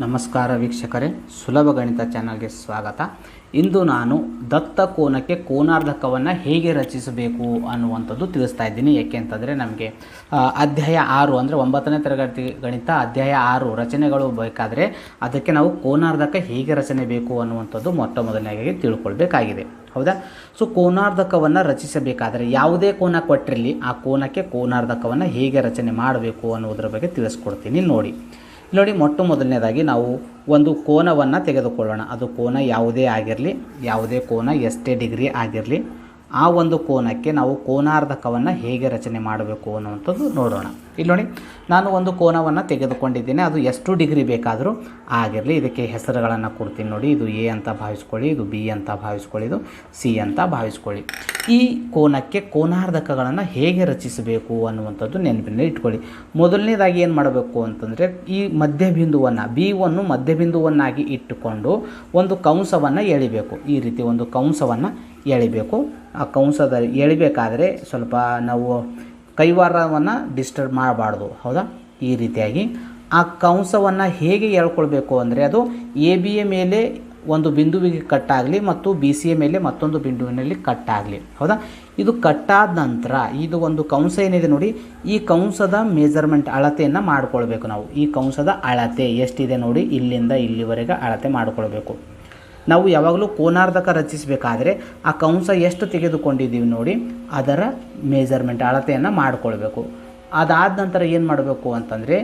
ನಮಸ್ಕಾರ ವೀಕ್ಷಕರೇ, ಸುಲಭ ಗಣಿತ ಚಾನಲ್ಗೆ ಸ್ವಾಗತ. ಇಂದು ನಾನು ದತ್ತ ಕೋನಕ್ಕೆ ಕೋನಾರ್ಧಕವನ್ನು ಹೇಗೆ ರಚಿಸಬೇಕು ಅನ್ನುವಂಥದ್ದು ತಿಳಿಸ್ತಾ ಇದ್ದೀನಿ. ಅಂತಂದರೆ ನಮಗೆ ಅಧ್ಯಾಯ ಆರು ಅಂದರೆ ಒಂಬತ್ತನೇ ತರಗತಿ ಗಣಿತ ಅಧ್ಯಾಯ ಆರು ರಚನೆಗಳು ಬೇಕಾದರೆ ಅದಕ್ಕೆ ನಾವು ಕೋನಾರ್ಧಕ ಹೇಗೆ ರಚನೆ ಬೇಕು ಅನ್ನುವಂಥದ್ದು ಮೊಟ್ಟ ಮೊದಲನೇ ತಿಳ್ಕೊಳ್ಬೇಕಾಗಿದೆ. ಹೌದಾ? ಸೊ ಕೋನಾರ್ಧಕವನ್ನು ರಚಿಸಬೇಕಾದರೆ ಯಾವುದೇ ಕೋನ ಕೊಟ್ಟಿರಲಿ, ಆ ಕೋನಕ್ಕೆ ಕೋನಾರ್ಧಕವನ್ನು ಹೇಗೆ ರಚನೆ ಮಾಡಬೇಕು ಅನ್ನೋದ್ರ ಬಗ್ಗೆ ತಿಳಿಸ್ಕೊಡ್ತೀನಿ. ನೋಡಿ. ನೋಡಿ, ಮೊಟ್ಟ ಮೊದಲನೇದಾಗಿ ನಾವು ಒಂದು ಕೋನವನ್ನು ತೆಗೆದುಕೊಳ್ಳೋಣ. ಅದು ಕೋನ ಯಾವುದೇ ಆಗಿರಲಿ, ಯಾವುದೇ ಕೋನ ಎಷ್ಟೇ ಡಿಗ್ರಿ ಆಗಿರಲಿ, ಆ ಒಂದು ಕೋನಕ್ಕೆ ನಾವು ಕೋನಾರ್ಧಕವನ್ನು ಹೇಗೆ ರಚನೆ ಮಾಡಬೇಕು ಅನ್ನುವಂಥದ್ದು ನೋಡೋಣ. ಇಲ್ಲಿ ನೋಡಿ, ನಾನು ಒಂದು ಕೋನವನ್ನು ತೆಗೆದುಕೊಂಡಿದ್ದೇನೆ. ಅದು ಎಷ್ಟು ಡಿಗ್ರಿ ಬೇಕಾದರೂ ಆಗಿರಲಿ, ಇದಕ್ಕೆ ಹೆಸರುಗಳನ್ನು ಕೊಡ್ತೀನಿ ನೋಡಿ. ಇದು ಎ ಅಂತ ಭಾವಿಸ್ಕೊಳ್ಳಿ, ಇದು ಬಿ ಅಂತ ಭಾವಿಸ್ಕೊಳ್ಳಿ, ಇದು ಸಿ ಅಂತ ಭಾವಿಸ್ಕೊಳ್ಳಿ. ಈ ಕೋನಕ್ಕೆ ಕೋನಾರ್ಧಕಗಳನ್ನು ಹೇಗೆ ರಚಿಸಬೇಕು ಅನ್ನುವಂಥದ್ದು ನೆನಪಿನಲ್ಲಿ ಇಟ್ಕೊಳ್ಳಿ. ಮೊದಲನೇದಾಗಿ ಏನು ಮಾಡಬೇಕು ಅಂತಂದರೆ ಈ ಮಧ್ಯಬಿಂದುವನ್ನು, ಬಿ ಒನ್ನು ಮಧ್ಯಬಿಂದುವನ್ನಾಗಿ ಇಟ್ಟುಕೊಂಡು ಒಂದು ಕಂಸವನ್ನು ಎಳಿಬೇಕು. ಈ ರೀತಿ ಒಂದು ಕಂಸವನ್ನು ಎಳಿಬೇಕು. ಆ ಕಂಸದ ಎಳಿಬೇಕಾದರೆ ಸ್ವಲ್ಪ ನಾವು ಕೈವಾರವನ್ನು ಡಿಸ್ಟರ್ಬ್ ಮಾಡಬಾರ್ದು. ಹೌದಾ? ಈ ರೀತಿಯಾಗಿ ಆ ಕಂಸವನ್ನು ಹೇಗೆ ಎಳ್ಕೊಳ್ಬೇಕು ಅಂದರೆ ಅದು ಎ ಬಿಯ ಮೇಲೆ ಒಂದು ಬಿಂದುವಿಗೆ ಕಟ್ಟಾಗಲಿ ಮತ್ತು ಬಿ ಸಿ ಎ ಮೇಲೆ ಮತ್ತೊಂದು ಬಿಂದುವಿನಲ್ಲಿ ಕಟ್ಟಾಗಲಿ. ಹೌದಾ? ಇದು ಕಟ್ಟಾದ ನಂತರ ಇದು ಒಂದು ಕಂಸ ಏನಿದೆ ನೋಡಿ, ಈ ಕಂಸದ ಮೆಜರ್ಮೆಂಟ್ ಅಳತೆಯನ್ನು ಮಾಡಿಕೊಳ್ಬೇಕು ನಾವು. ಈ ಕಂಸದ ಅಳತೆ ಎಷ್ಟಿದೆ ನೋಡಿ, ಇಲ್ಲಿಂದ ಇಲ್ಲಿವರೆಗೆ ಅಳತೆ ಮಾಡಿಕೊಳ್ಬೇಕು. ನಾವು ಯಾವಾಗಲೂ ಕೋನಾರ್ಧಕ ರಚಿಸಬೇಕಾದ್ರೆ ಆ ಕಂಸ ಎಷ್ಟು ತೆಗೆದುಕೊಂಡಿದ್ದೀವಿ ನೋಡಿ, ಅದರ ಮೇಜರ್ಮೆಂಟ್ ಅಳತೆಯನ್ನು ಮಾಡಿಕೊಳ್ಬೇಕು. ಅದಾದ ನಂತರ ಏನು ಮಾಡಬೇಕು ಅಂತಂದರೆ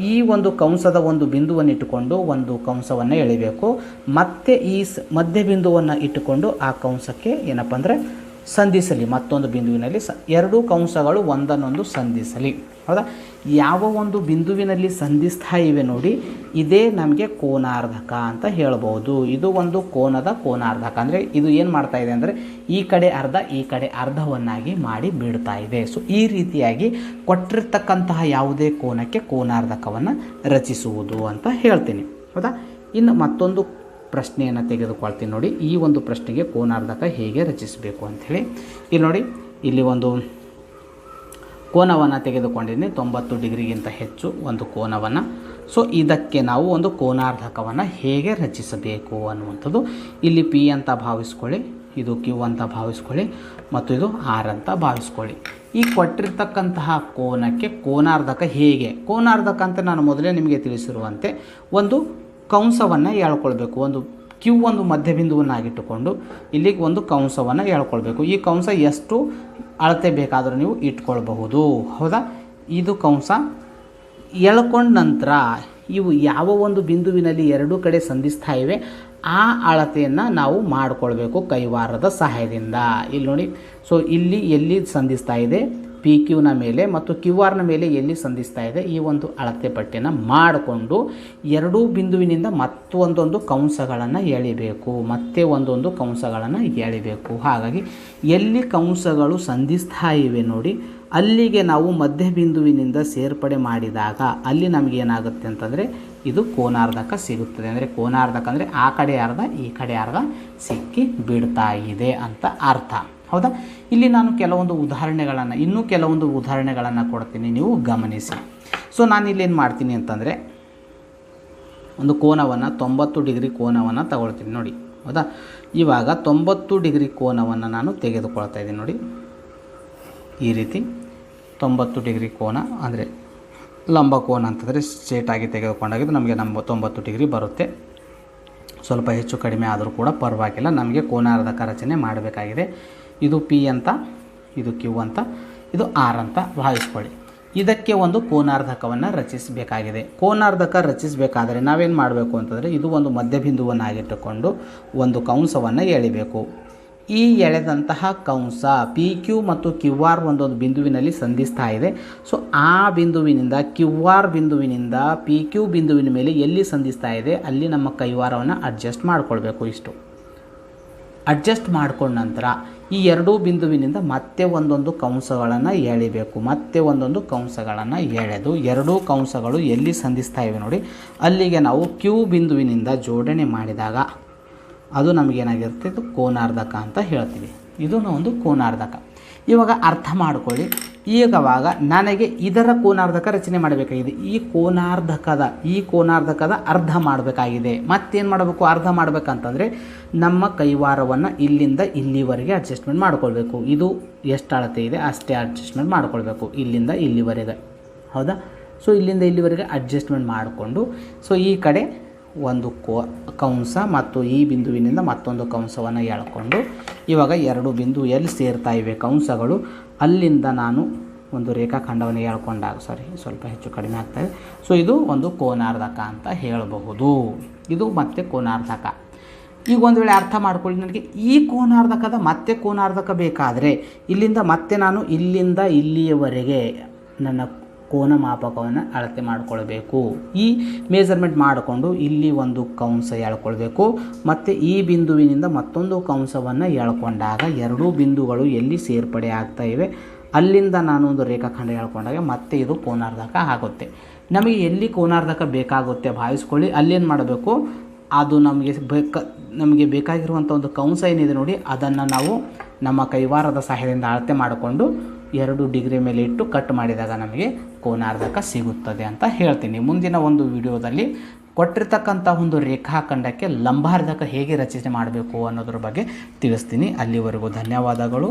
ಈ ಒಂದು ಕಂಸದ ಒಂದು ಬಿಂದುವನ್ನು ಇಟ್ಟುಕೊಂಡು ಒಂದು ಕಂಸವನ್ನು ಎಳಿಬೇಕು. ಮತ್ತೆ ಈ ಮಧ್ಯ ಬಿಂದುವನ್ನು ಇಟ್ಟುಕೊಂಡು ಆ ಕಂಸಕ್ಕೆ ಏನಪ್ಪ ಅಂದರೆ ಸಂಧಿಸಲಿ. ಮತ್ತೊಂದು ಬಿಂದುವಿನಲ್ಲಿ ಸ, ಎರಡೂ ಕಂಸಗಳು ಒಂದನ್ನೊಂದು ಸಂಧಿಸಲಿ. ಹೌದಾ? ಯಾವ ಒಂದು ಬಿಂದುವಿನಲ್ಲಿ ಸಂಧಿಸ್ತಾ ಇವೆ ನೋಡಿ, ಇದೇ ನಮಗೆ ಕೋನಾರ್ಧಕ ಅಂತ ಹೇಳ್ಬೋದು. ಇದು ಒಂದು ಕೋನದ ಕೋನಾರ್ಧಕ. ಅಂದರೆ ಇದು ಏನು ಮಾಡ್ತಾ ಇದೆ ಅಂದರೆ, ಈ ಕಡೆ ಅರ್ಧ, ಈ ಕಡೆ ಅರ್ಧವನ್ನಾಗಿ ಮಾಡಿ ಬಿಡ್ತಾ ಇದೆ. ಸೊ ಈ ರೀತಿಯಾಗಿ ಕೊಟ್ಟಿರ್ತಕ್ಕಂತಹ ಯಾವುದೇ ಕೋನಕ್ಕೆ ಕೋನಾರ್ಧಕವನ್ನು ರಚಿಸುವುದು ಅಂತ ಹೇಳ್ತೀನಿ. ಹೌದಾ? ಇನ್ನು ಮತ್ತೊಂದು ಪ್ರಶ್ನೆಯನ್ನು ತೆಗೆದುಕೊಳ್ತೀನಿ ನೋಡಿ. ಈ ಒಂದು ಪ್ರಶ್ನೆಗೆ ಕೋನಾರ್ಧಕ ಹೇಗೆ ರಚಿಸಬೇಕು ಅಂಥೇಳಿ ಇಲ್ಲಿ ನೋಡಿ, ಇಲ್ಲಿ ಒಂದು ಕೋನವನ್ನು ತೆಗೆದುಕೊಂಡಿದ್ದೀನಿ. ತೊಂಬತ್ತು ಡಿಗ್ರಿಗಿಂತ ಹೆಚ್ಚು ಒಂದು ಕೋನವನ್ನು. ಸೊ ಇದಕ್ಕೆ ನಾವು ಒಂದು ಕೋನಾರ್ಧಕವನ್ನು ಹೇಗೆ ರಚಿಸಬೇಕು ಅನ್ನುವಂಥದ್ದು. ಇಲ್ಲಿ ಪಿ ಅಂತ ಭಾವಿಸ್ಕೊಳ್ಳಿ, ಇದು ಕ್ಯೂ ಅಂತ ಭಾವಿಸ್ಕೊಳ್ಳಿ, ಮತ್ತು ಇದು ಆರ್ ಅಂತ ಭಾವಿಸ್ಕೊಳ್ಳಿ. ಈ ಕೊಟ್ಟಿರ್ತಕ್ಕಂತಹ ಕೋನಕ್ಕೆ ಕೋನಾರ್ಧಕ ಹೇಗೆ? ಕೋನಾರ್ಧಕ ಅಂತ ನಾನು ಮೊದಲೇ ನಿಮಗೆ ತಿಳಿಸಿರುವಂತೆ, ಒಂದು ಕಂಸವನ್ನು ಹೇಳ್ಕೊಳ್ಬೇಕು. ಒಂದು ಕ್ಯೂ ಒಂದು ಮಧ್ಯಬಿಂದುವನ್ನಾಗಿಟ್ಟುಕೊಂಡು ಇಲ್ಲಿಗೆ ಒಂದು ಕಂಸವನ್ನು ಹೇಳ್ಕೊಳ್ಬೇಕು. ಈ ಕಂಸ ಎಷ್ಟು ಅಳತೆ ಬೇಕಾದರೂ ನೀವು ಇಟ್ಕೊಳ್ಬಹುದು. ಹೌದಾ? ಇದು ಕಂಸ ಎಳ್ಕೊಂಡ ನಂತರ ಇವು ಯಾವ ಒಂದು ಬಿಂದುವಿನಲ್ಲಿ ಎರಡೂ ಕಡೆ ಸಂಧಿಸ್ತಾ ಇವೆ, ಆ ಅಳತೆಯನ್ನು ನಾವು ಮಾಡಿಕೊಳ್ಬೇಕು ಕೈವಾರದ ಸಹಾಯದಿಂದ. ಇಲ್ಲಿ ನೋಡಿ. ಸೊ ಇಲ್ಲಿ ಎಲ್ಲಿ ಸಂಧಿಸ್ತಾ ಇದೆ? ಪಿ ಕ್ಯೂನ ಮೇಲೆ ಮತ್ತು ಕ್ಯೂ ಆರ್ನ ಮೇಲೆ ಎಲ್ಲಿ ಸಂಧಿಸ್ತಾ ಇದೆ? ಈ ಒಂದು ಅಳತೆ ಪಟ್ಟಿಯನ್ನು ಮಾಡಿಕೊಂಡು ಎರಡೂ ಬಿಂದುವಿನಿಂದ ಮತ್ತೊಂದೊಂದು ಕಂಸಗಳನ್ನು ಎಳಿಬೇಕು. ಮತ್ತೆ ಒಂದೊಂದು ಕಂಸಗಳನ್ನು ಎಳಿಬೇಕು. ಹಾಗಾಗಿ ಎಲ್ಲಿ ಕಂಸಗಳು ಸಂಧಿಸ್ತಾ ಇವೆ ನೋಡಿ, ಅಲ್ಲಿಗೆ ನಾವು ಮಧ್ಯ ಬಿಂದುವಿನಿಂದ ಸೇರ್ಪಡೆ ಮಾಡಿದಾಗ ಅಲ್ಲಿ ನಮಗೆ ಏನಾಗುತ್ತೆ ಅಂತಂದರೆ ಇದು ಕೋನಾರ್ಧಕ ಸಿಗುತ್ತದೆ. ಅಂದರೆ ಕೋನಾರ್ಧಕ ಅಂದರೆ ಆ ಕಡೆ ಅರ್ಧ, ಈ ಕಡೆ ಅರ್ಧ ಸಿಕ್ಕಿ ಬಿಡ್ತಾ ಇದೆ ಅಂತ ಅರ್ಥ. ಹೌದಾ? ಇಲ್ಲಿ ನಾನು ಕೆಲವೊಂದು ಉದಾಹರಣೆಗಳನ್ನು, ಇನ್ನೂ ಕೆಲವೊಂದು ಉದಾಹರಣೆಗಳನ್ನು ಕೊಡ್ತೀನಿ, ನೀವು ಗಮನಿಸಿ. ಸೊ ನಾನು ಇಲ್ಲೇನು ಮಾಡ್ತೀನಿ ಅಂತಂದರೆ, ಒಂದು ಕೋನವನ್ನು, ತೊಂಬತ್ತು ಡಿಗ್ರಿ ಕೋನವನ್ನು ತಗೊಳ್ತೀನಿ ನೋಡಿ, ಹೌದಾ? ಇವಾಗ ತೊಂಬತ್ತು ಡಿಗ್ರಿ ಕೋನವನ್ನು ನಾನು ತೆಗೆದುಕೊಳ್ತಾ ಇದ್ದೀನಿ ನೋಡಿ. ಈ ರೀತಿ, ತೊಂಬತ್ತು ಡಿಗ್ರಿ ಕೋನ, ಅಂದರೆ ಲಂಬ ಕೋನ ಅಂತಂದರೆ ಸ್ಟ್ರೇಟಾಗಿ ತೆಗೆದುಕೊಂಡಾಗಿದ್ದು ನಮಗೆ ನಮ್ಮ ತೊಂಬತ್ತು ಡಿಗ್ರಿ ಬರುತ್ತೆ. ಸ್ವಲ್ಪ ಹೆಚ್ಚು ಕಡಿಮೆ ಆದರೂ ಕೂಡ ಪರವಾಗಿಲ್ಲ, ನಮಗೆ ಕೋನಾರ್ಧಕ ರಚನೆ ಮಾಡಬೇಕಾಗಿದೆ. ಇದು ಪಿ ಅಂತ, ಇದು ಕ್ಯೂ ಅಂತ, ಇದು ಆರ್ ಅಂತ ಭಾವಿಸ್ಕೊಳ್ಳಿ. ಇದಕ್ಕೆ ಒಂದು ಕೋನಾರ್ಧಕವನ್ನು ರಚಿಸಬೇಕಾಗಿದೆ. ಕೋನಾರ್ಧಕ ರಚಿಸಬೇಕಾದರೆ ನಾವೇನು ಮಾಡಬೇಕು ಅಂತಂದರೆ ಇದು ಒಂದು ಮಧ್ಯಬಿಂದುವನ್ನಾಗಿಟ್ಟುಕೊಂಡು ಒಂದು ಕಂಸವನ್ನು ಎಳಿಬೇಕು. ಈ ಎಳೆದಂತಹ ಕಂಸ ಪಿ ಕ್ಯೂ ಮತ್ತು ಕ್ಯೂ ಆರ್ ಒಂದೊಂದು ಬಿಂದುವಿನಲ್ಲಿ ಸಂಧಿಸ್ತಾ ಇದೆ. ಸೊ ಆ ಬಿಂದುವಿನಿಂದ ಕ್ಯೂ ಆರ್ ಬಿಂದುವಿನಿಂದ ಪಿ ಕ್ಯೂ ಬಿಂದುವಿನ ಮೇಲೆ ಎಲ್ಲಿ ಸಂಧಿಸ್ತಾ ಇದೆ, ಅಲ್ಲಿ ನಮ್ಮ ಕೈವಾರವನ್ನು ಅಡ್ಜಸ್ಟ್ ಮಾಡಿಕೊಳ್ಬೇಕು ಇಷ್ಟು. ಅಡ್ಜಸ್ಟ್ ಮಾಡಿಕೊಂಡ ನಂತರ ಈ ಎರಡೂ ಬಿಂದುವಿನಿಂದ ಮತ್ತೆ ಒಂದೊಂದು ಕಂಸಗಳನ್ನು ಎಳಿಬೇಕು, ಮತ್ತೆ ಒಂದೊಂದು ಕಂಸಗಳನ್ನು ಎಳೆದು ಎರಡೂ ಕಂಸಗಳು ಎಲ್ಲಿ ಸಂಧಿಸ್ತಾ ಇವೆ ನೋಡಿ, ಅಲ್ಲಿಗೆ ನಾವು ಕ್ಯೂ ಬಿಂದುವಿನಿಂದ ಜೋಡಣೆ ಮಾಡಿದಾಗ ಅದು ನಮಗೇನಾಗಿರುತ್ತೆ? ಇದು ಕೋನಾರ್ಧಕ ಅಂತ ಹೇಳ್ತೀವಿ. ಇದು ಒಂದು ಕೋನಾರ್ಧಕ. ಇವಾಗ ಅರ್ಥ ಮಾಡ್ಕೊಳ್ಳಿ. ಈಗವಾಗ ನನಗೆ ಇದರ ಕೋನಾರ್ಧಕ ರಚನೆ ಮಾಡಬೇಕಾಗಿದೆ. ಈ ಕೋನಾರ್ಧಕದ ಈ ಕೋನಾರ್ಧಕದ ಅರ್ಧ ಮಾಡಬೇಕಾಗಿದೆ. ಮತ್ತೇನು ಮಾಡಬೇಕು? ಅರ್ಧ ಮಾಡಬೇಕಂತಂದರೆ ನಮ್ಮ ಕೈವಾರವನ್ನು ಇಲ್ಲಿಂದ ಇಲ್ಲಿವರೆಗೆ ಅಡ್ಜಸ್ಟ್ಮೆಂಟ್ ಮಾಡ್ಕೊಳ್ಬೇಕು. ಇದು ಎಷ್ಟು ಅಳತೆ ಇದೆ ಅಷ್ಟೇ ಅಡ್ಜಸ್ಟ್ಮೆಂಟ್ ಮಾಡ್ಕೊಳ್ಬೇಕು. ಇಲ್ಲಿಂದ ಇಲ್ಲಿವರೆಗೆ. ಹೌದಾ? ಸೊ ಇಲ್ಲಿಂದ ಇಲ್ಲಿವರೆಗೆ ಅಡ್ಜಸ್ಟ್ಮೆಂಟ್ ಮಾಡಿಕೊಂಡು ಸೊ ಈ ಕಡೆ ಒಂದು ಕೋ ಕಂಸ ಮತ್ತು ಈ ಬಿಂದುವಿನಿಂದ ಮತ್ತೊಂದು ಕಂಸವನ್ನು ಎಳ್ಕೊಂಡು, ಇವಾಗ ಎರಡು ಬಿಂದು ಎಲ್ಲಿ ಸೇರ್ತಾ ಇವೆ ಕಂಸಗಳು ಅಲ್ಲಿಂದ ನಾನು ಒಂದು ರೇಖಾಖಂಡವನ್ನು ಹೇಳ್ಕೊಂಡಾಗ ಸಾರಿ ಸ್ವಲ್ಪ ಹೆಚ್ಚು ಕಡಿಮೆ ಆಗ್ತಾಯಿದೆ ಸೊ ಇದು ಒಂದು ಕೋನಾರ್ಧಕ ಅಂತ ಹೇಳಬಹುದು. ಇದು ಮತ್ತೆ ಕೋನಾರ್ಧಕ. ಈಗ ಒಂದು ವೇಳೆ ಅರ್ಥ ಮಾಡ್ಕೊಳ್ಳಿ ನನಗೆ. ಈ ಕೋನಾರ್ಧಕದ ಮತ್ತೆ ಕೋನಾರ್ಧಕ ಬೇಕಾದರೆ ಇಲ್ಲಿಂದ ಮತ್ತೆ ನಾನು ಇಲ್ಲಿಂದ ಇಲ್ಲಿಯವರೆಗೆ ನನ್ನ ಕೋನ ಮಾಪಕವನ್ನು ಅಳತೆ ಮಾಡಿಕೊಳ್ಬೇಕು. ಈ ಮೇಜರ್ಮೆಂಟ್ ಮಾಡಿಕೊಂಡು ಇಲ್ಲಿ ಒಂದು ಕಂಸ ಎಳ್ಕೊಳ್ಬೇಕು. ಮತ್ತು ಈ ಬಿಂದುವಿನಿಂದ ಮತ್ತೊಂದು ಕಂಸವನ್ನು ಎಳ್ಕೊಂಡಾಗ ಎರಡೂ ಬಿಂದುಗಳು ಎಲ್ಲಿ ಸೇರ್ಪಡೆ ಆಗ್ತಾ ಇವೆ, ಅಲ್ಲಿಂದ ನಾನು ಒಂದು ರೇಖಾಖಂಡ ಹೇಳ್ಕೊಂಡಾಗ ಮತ್ತೆ ಇದು ಕೋನಾರ್ಧಕ ಆಗುತ್ತೆ. ನಮಗೆ ಎಲ್ಲಿ ಕೋನಾರ್ಧಕ ಬೇಕಾಗುತ್ತೆ ಭಾವಿಸ್ಕೊಳ್ಳಿ. ಅಲ್ಲೇನು ಮಾಡಬೇಕು? ಅದು ನಮಗೆ ಬೇಕ, ನಮಗೆ ಬೇಕಾಗಿರುವಂಥ ಒಂದು ಕಂಸ ಏನಿದೆ ನೋಡಿ, ಅದನ್ನು ನಾವು ನಮ್ಮ ಕೈವಾರದ ಸಹಾಯದಿಂದ ಅಳತೆ ಮಾಡಿಕೊಂಡು ಎರಡು ಡಿಗ್ರಿ ಮೇಲೆ ಇಟ್ಟು ಕಟ್ ಮಾಡಿದಾಗ ನಮಗೆ ಕೋನಾರ್ಧಕ ಸಿಗುತ್ತದೆ ಅಂತ ಹೇಳ್ತೀನಿ. ಮುಂದಿನ ಒಂದು ವಿಡಿಯೋದಲ್ಲಿ ಕೊಟ್ಟಿರ್ತಕ್ಕಂಥ ಒಂದು ರೇಖಾಖಂಡಕ್ಕೆ ಲಂಬಾರ್ಧಕ ಹೇಗೆ ರಚನೆ ಮಾಡಬೇಕು ಅನ್ನೋದ್ರ ಬಗ್ಗೆ ತಿಳಿಸ್ತೀನಿ. ಅಲ್ಲಿವರೆಗೂ ಧನ್ಯವಾದಗಳು.